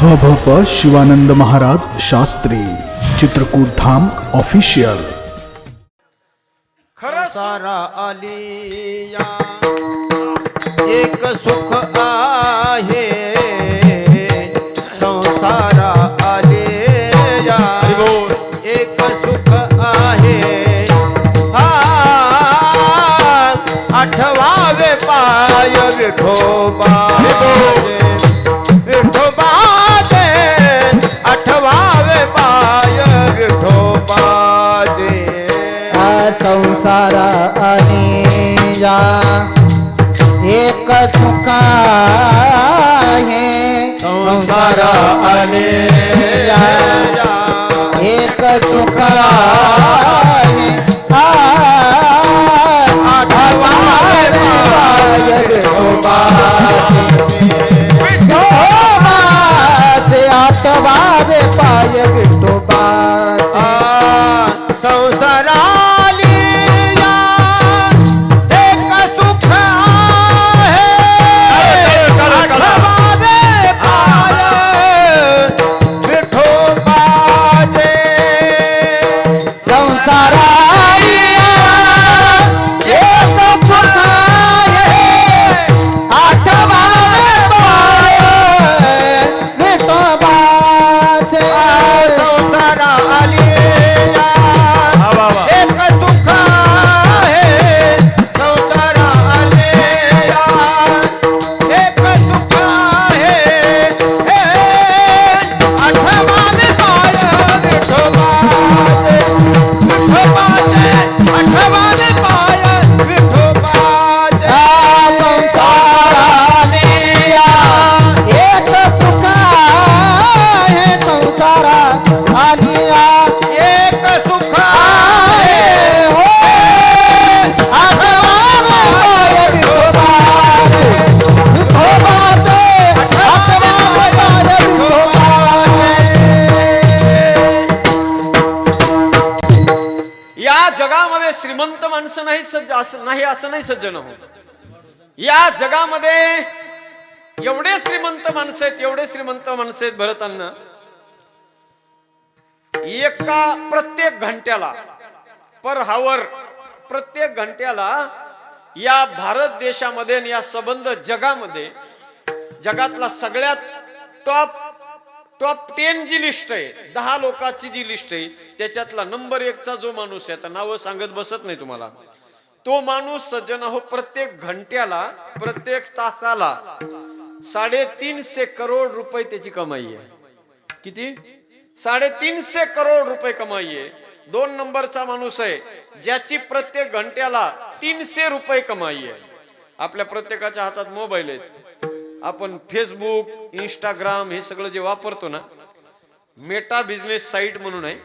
ह भ प शिवानंद महाराज शास्त्री चित्रकूट धाम ऑफिशियल खरंच सारा आलिया एक सुख आहे. संसारा आलिया एक सुख आहे. आ, आठवावे पाय विठोबाचे संसारा आणि या एक सुखा आहे संसारा आणि या एक सुखा आ, आठवा असं नाही असं नाही सज्जन हो. या जगामध्ये एवढे श्रीमंत माणसं आहेत एवढे श्रीमंत माणसं आहेत भरतांना. एका प्रत्येक घंट्याला पर हावर प्रत्येक घंट्याला या भारत देशामध्ये आणि या संबंध जगामध्ये जगातला सगळ्यात टॉप टॉप टेन जी लिस्ट आहे दहा लोकांची जी लिस्ट आहे त्याच्यातला नंबर एकचा जो माणूस आहे आता नावं सांगत बसत नाही तुम्हाला. तो माणूस सज्जन हो प्रत्येक घंट्याला प्रत्येक तासाला साडेतीनशे करोड रुपये त्याची कमाई आहे. किती? साडेतीनशे करोड रुपये कमाई आहे. दोन नंबरचा माणूस आहे ज्याची प्रत्येक घंट्याला तीनशे रुपये कमाई आहे. आपल्या प्रत्येकाच्या हातात मोबाईल आहेत. आपण फेसबुक इंस्टाग्राम हे सगळं जे वापरतो ना मेटा बिझनेस साईट म्हणून आहे.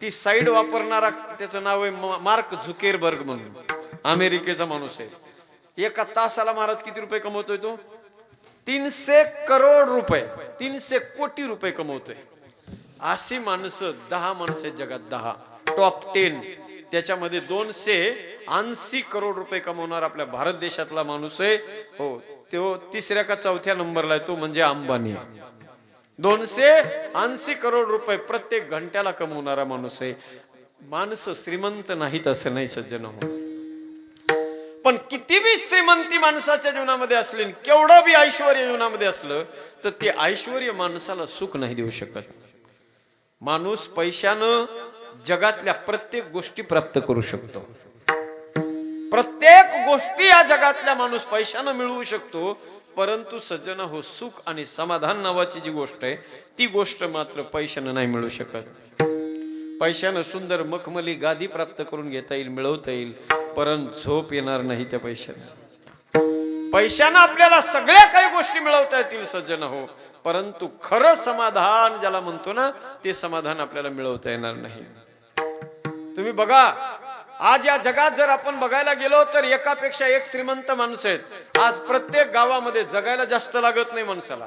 ती साईट वापरणारा त्याचं नाव आहे मार्क झुकेरबर्ग म्हणून. अमेरिकेचा माणूस आहे. एका तासाला महाराज किती रुपये कमवतोय तो? तीनशे करोड रुपये. तीनशे कोटी रुपये कमवतोय. अशी माणसं दहा माणसं आहेत जगात दहा. टॉप टेन त्याच्यामध्ये दोनशे ऐंशी करोड रुपये कमवणार आपल्या भारत देशातला माणूस आहे. हो तो तिसऱ्या का चौथ्या नंबरला आहे तो म्हणजे अंबानी. दोनशे ऐंशी करोड रुपये प्रत्येक घंट्याला कमवणारा माणूस आहे. माणसं श्रीमंत नाहीत असं नाही सज्जन हो. पण किती बी श्रीमंती माणसाच्या जीवनामध्ये असली केवढं बी ऐश्वर जीवनामध्ये असलं तर ते ऐश्वर माणसाला सुख नाही देऊ शकत. माणूस पैशानं जगातल्या प्रत्येक गोष्टी प्राप्त करू शकतो. प्रत्येक गोष्टी या जगातल्या माणूस पैशानं मिळवू शकतो परंतु सज्जन हो सुख आणि समाधान नावाची जी गोष्ट आहे ती गोष्ट मात्र पैशानं नाही मिळू शकत. पैशानं सुंदर मखमली गादी प्राप्त करून घेता येईल मिळवता येईल. परंतु झोप येणार नाही त्या पैशाने. पैशानं आपल्याला सगळ्या काही गोष्टी मिळवता येतील सज्जन हो. परंतु खरं समाधान ज्याला म्हणतो ना ते समाधान आपल्याला मिळवता येणार नाही. तुम्ही बघा आज या जगात जर आपण बघायला गेलो तर एकापेक्षा एक श्रीमंत माणसं आहेत. आज प्रत्येक गावामध्ये जगायला जास्त लागत नाही माणसाला.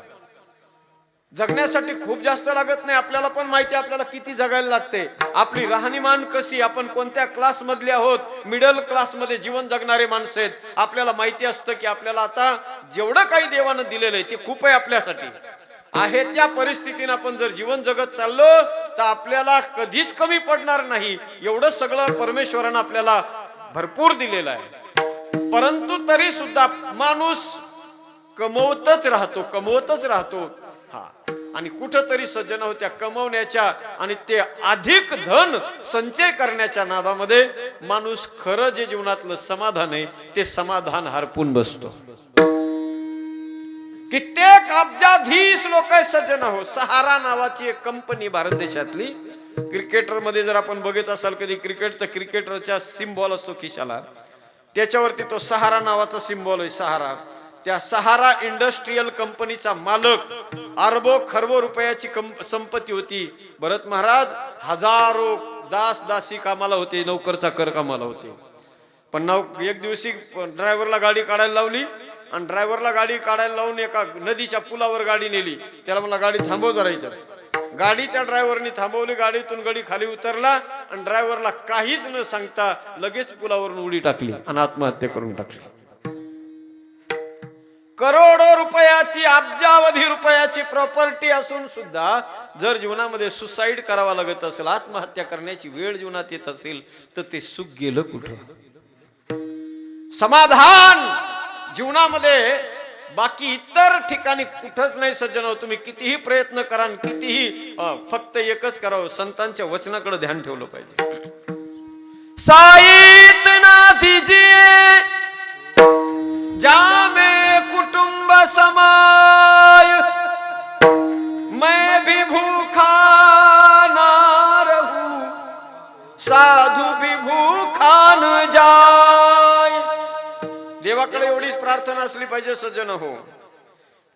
जगण्यासाठी खूप जास्त लागत नाही. आपल्याला पण माहिती आपल्याला किती जगायला लागते. आपली राहणीमान कशी आपण कोणत्या क्लास मधले आहोत? मिडल क्लासमध्ये जीवन जगणारे माणसं आहेत. आपल्याला माहिती असतं की आपल्याला आता जेवढं काही देवानं दिलेलं आहे ते खूप आहे आपल्यासाठी. आहे त्या परिस्थितीने आपण जर जीवन जगत चाललो तर आपल्याला कधीच कमी पडणार नाही. एवढं सगळं परमेश्वरानं आपल्याला भरपूर दिलेलं आहे. परंतु तरी सुद्धा माणूस कमवतच राहतो कमवतच राहतो. हा. आणि कुठंतरी सज्जन होत्या कमवण्याच्या आणि ते अधिक धन संचय करण्याच्या नादामध्ये माणूस खरं जे जीवनातलं समाधान आहे ते समाधान हरपून बसतो. कित्येक अब्जाधीश लोक सज्जन हो सहारा नावाची एक कंपनी भारत देशातली. क्रिकेटरमध्ये जर आपण बघत असाल कधी क्रिकेट तर क्रिकेटरच्या सिम्बॉल असतो खिशाला. त्याच्यावरती तो सहारा नावाचा सिम्बॉल आहे सहारा. त्या सहारा इंडस्ट्रीयल कंपनीचा मालक अरबो खरबो रुपयाची कंप- संपत्ती होती. भरत महाराज हजारो दास दासी कामाला होते नोकर चाकर कामाला होते. पण नाव एक दिवशी ड्रायव्हरला गाडी काढायला लावली आणि ड्रायव्हरला गाडी काढायला लावून एका नदीच्या पुलावर गाडी नेली. त्याला मला गाडी थांबव जरा इथं. गाडी त्या ड्रायव्हरनी थांबवली गाडीतून गाडी खाली उतरला आणि ड्रायव्हरला काहीच न सांगता लगेच पुलावरून उडी टाकली आणि आत्महत्या करून टाकली. करोडो रुपयाची अब्जावधी रुपयाची प्रॉपर्टी असून सुद्धा जर जीवनामध्ये सुसाईड करावा लागत असेल आत्महत्या करण्याची वेळ जीवनात येत असेल तर ते सुख गेलं कुठं? समाधान जीवनामध्ये बाकी इतर ठिकाणी कुठंच नाही सज्जन तुम्ही कितीही प्रयत्न करा कितीही फक्त एकच करावं. संतांच्या वचनाकडे ध्यान ठेवलं पाहिजे. साईत नाथीजी दीजिए देवाकडे एवढीच प्रार्थना असली पाहिजे सज्जन हो.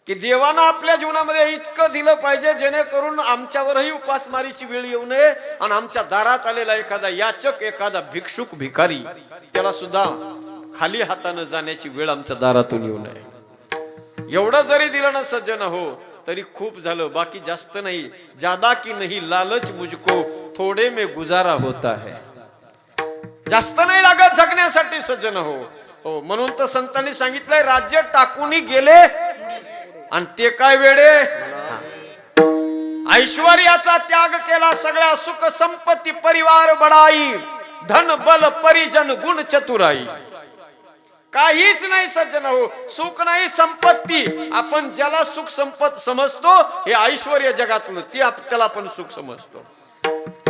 की देवानं आपल्या जीवनामध्ये इतकं दिलं पाहिजे जेणेकरून आमच्यावरही उपासमारीची वेळ येऊ नये आणि आमच्या दारात आलेला एखादा याचक एखादा भिक्षुक भिकारी त्याला सुद्धा खाली हातानं जाण्याची वेळ आमच्या दारातून येऊ नये. एवढं जरी दिलं ना सज्जन हो तरी खूप झालं. बाकी जास्त नाही. जादा की नाही लालच मुझको थोडे में गुजारा होता है जास्त नाही लागत जगण्यासाठी सज्जन हो. हो म्हणून तर संतांनी सांगितलंय राज्य टाकून गेले. आणि ते काय वेळे ऐश्वर्याचा त्याग केला सगळ्या सुख संपत्ती परिवार बडाई धन बल परिजन गुण चतुराई. काहीच नाही सज्जन हो सुख नाही संपत्ती. आपण ज्याला सुख संपत समजतो हे ऐश्वर जगातलं ती त्याला आपण सुख समजतो.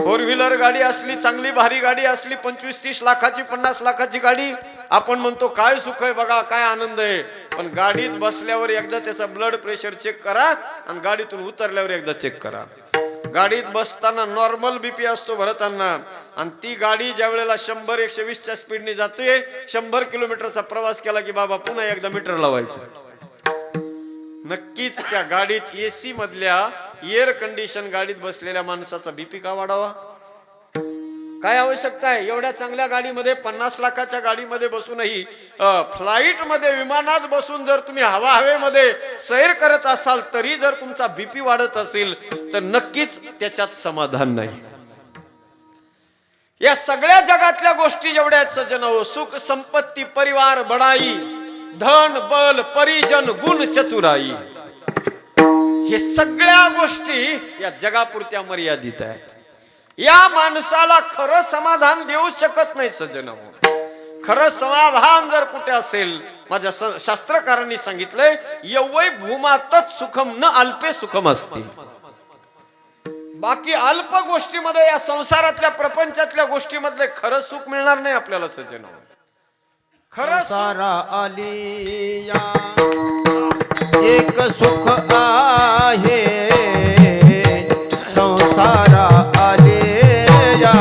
फोर व्हीलर गाडी असली चांगली भारी गाडी असली पंचवीस तीस लाखाची पन्नास लाखाची गाडी आपण म्हणतो काय सुख आहे बघा काय आनंद आहे. पण गाडीत बसल्यावर एकदा त्याचा ब्लड प्रेशर चेक करा आणि गाडीतून उतरल्यावर एकदा चेक करा. गाडीत बसताना नॉर्मल बीपी असतो भरताना. आणि ती गाडी ज्या वेळेला शंभर एकशे वीसच्या स्पीडने जातोय शंभर किलोमीटरचा प्रवास केला की बाबा पुन्हा एकदा मीटर लावायचं. नक्कीच त्या गाडीत एसी मधल्या एअर कंडिशन गाडीत बसलेल्या माणसाचा बीपी का वाढावा? काय आवश्यकता आहे? एवढ्या चांगल्या गाडीमध्ये पन्नास लाखाच्या गाडीमध्ये बसूनही फ्लाईटमध्ये विमानात बसून जर तुम्ही हवा हवेमध्ये सैर करत असाल तरी जर तुमचा बीपी वाढत असेल तर नक्कीच त्याच्यात समाधान नाही. या सगळ्या जगातल्या गोष्टी जेवढ्या आहेत सज्जन हो सुख संपत्ती परिवार बडाई धन बल परिजन गुण चतुराई. हे सगळ्या गोष्टी या जगापुरत्या मर्यादित आहेत. या माणसाला खरं समाधान देऊ शकत नाही सज्जन खरं समाधान जर कुठे असेल माझ्या शास्त्रकारांनी सांगितलंय यवय भूमातच सुखम न अल्पे सुखम असते. बाकी अल्प गोष्टीमध्ये या संसारातल्या प्रपंचातल्या गोष्टीमधले खरं सुख मिळणार नाही आपल्याला सज्जन खरं सुख सारा आलिया एक सुख आहे. संसारा आलिया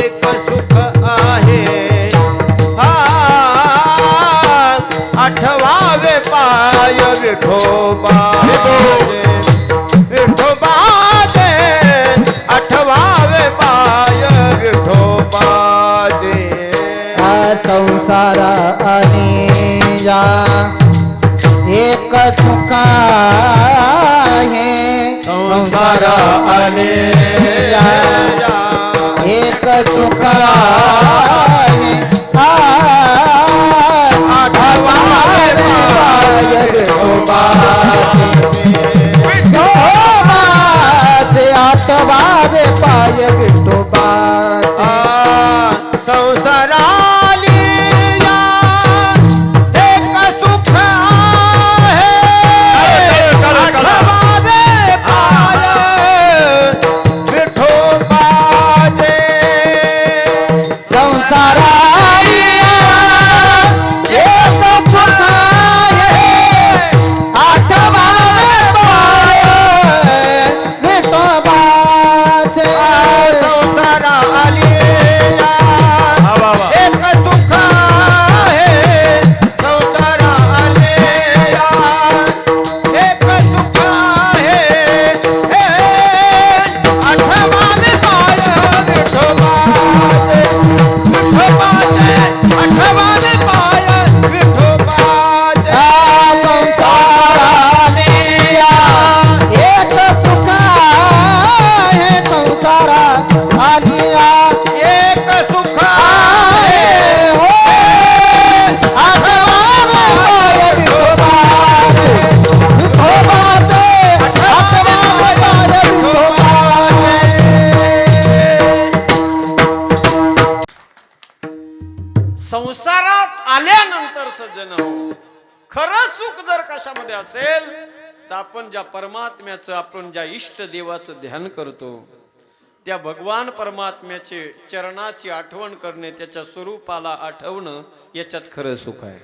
एक सुख आहे. हा आठवावे पाय विठोबाचे विठोबाचे आठवावे पाय विठोबाचे आ संसारा आणि या. सुखा आहे संसारा आणि या एक सुखा आपण ज्या परमात्म्याचं आपण ज्या इष्ट देवाचं ध्यान करतो त्या भगवान परमात्म्याचे चरणाची आठवण करणे त्याच्या स्वरूपाला आठवणं याच्यात खरं सुख आहे.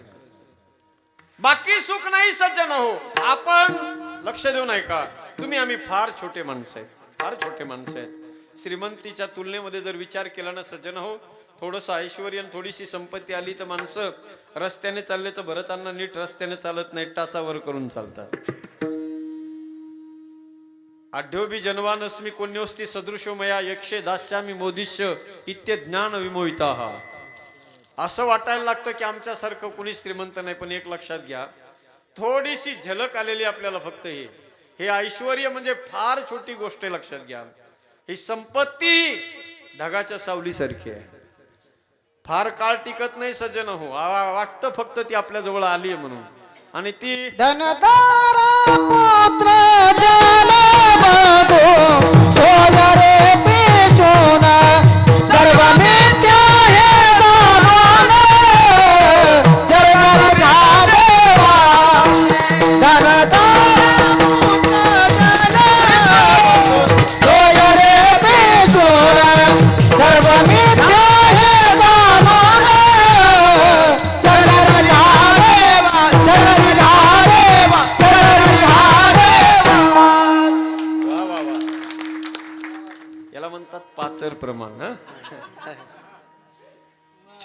बाकी सुख नाही सज्जन हो. आपण लक्ष देऊ नाही का? तुम्ही आम्ही फार छोटे माणसं आहेत फार छोटे माणसं आहेत. श्रीमंतीच्या तुलनेमध्ये जर विचार केला ना सज्जन हो थोडस ऐश्वर थोडीशी संपत्ती आली तर माणसं रस्त्याने चालले तर भरताना नीट रस्त्याने चालत नाही टाचावर करून चालतात. आढ्योबी जनवानस्मी कोण्योस्ती सदृशो मया यक्षे दास्यामी मोदिष्य इत्य ज्ञान विमोहिता असं वाटायला लागतं की आमच्यासारखं कुणी श्रीमंत नाही पण एक लक्षात घ्या. थोडीशी झलक आलेली आपल्याला फक्त हे. हे ऐश्वर म्हणजे फार छोटी गोष्ट आहे लक्षात घ्या. ही संपत्ती ढगाच्या सावलीसारखी आहे. फार काळ टिकत नाही सज्जन हो. वाटतं फक्त ती आपल्या जवळ आली आहे म्हणून. आणि ती धनदारा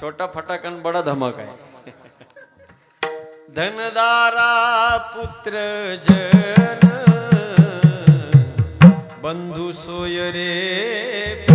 છોટા ફટાક અને બળદ હમકાય ધનદારા પુત્ર જન બંધુ સોય રે